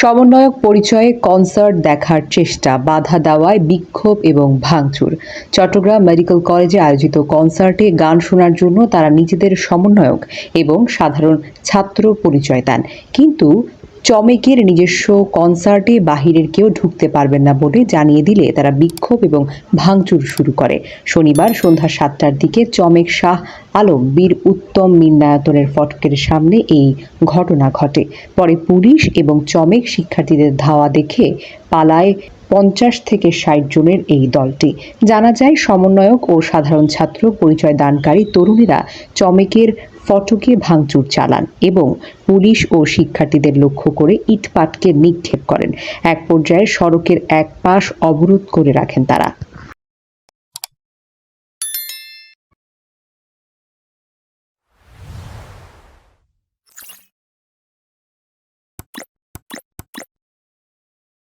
সমন্বয়ক পরিচয়ে কনসার্ট দেখার চেষ্টা, বাধা দেওয়ায় বিক্ষোভ এবং ভাঙচুর। চট্টগ্রাম মেডিকেল কলেজে আয়োজিত কনসার্টে গান শোনার জন্য তারা নিজেদের সমন্বয়ক এবং সাধারণ ছাত্র পরিচয় দেন। কিন্তু চমেকের নিজস্ব কনসার্টে বাহিরের কেউ ঢুকতে পারবেন না বলে জানিয়ে দিলে তারা বিক্ষোভ এবং ভাঙচুর শুরু করে। শনিবার সন্ধ্যা সাতটার দিকে চমেক শাহ আলম বীর উত্তম মিন্নায়তনের ফটকের সামনে এই ঘটনা ঘটে। পরে পুলিশ এবং চমেক শিক্ষার্থীদের ধাওয়া দেখে পালায় পঞ্চাশ থেকে ষাট জনের এই দলটি। জানা যায়, সমন্বয়ক ও সাধারণ ছাত্র পরিচয় দানকারী তরুণীরা চমেকের ফটকে ভাঙচুর চালান এবং পুলিশ ও শিক্ষার্থীদের লক্ষ্য করে ইটপাটকে নিক্ষেপ করেন। এক পর্যায়ে সড়কের এক পাশ অবরোধ করে রাখেন তারা।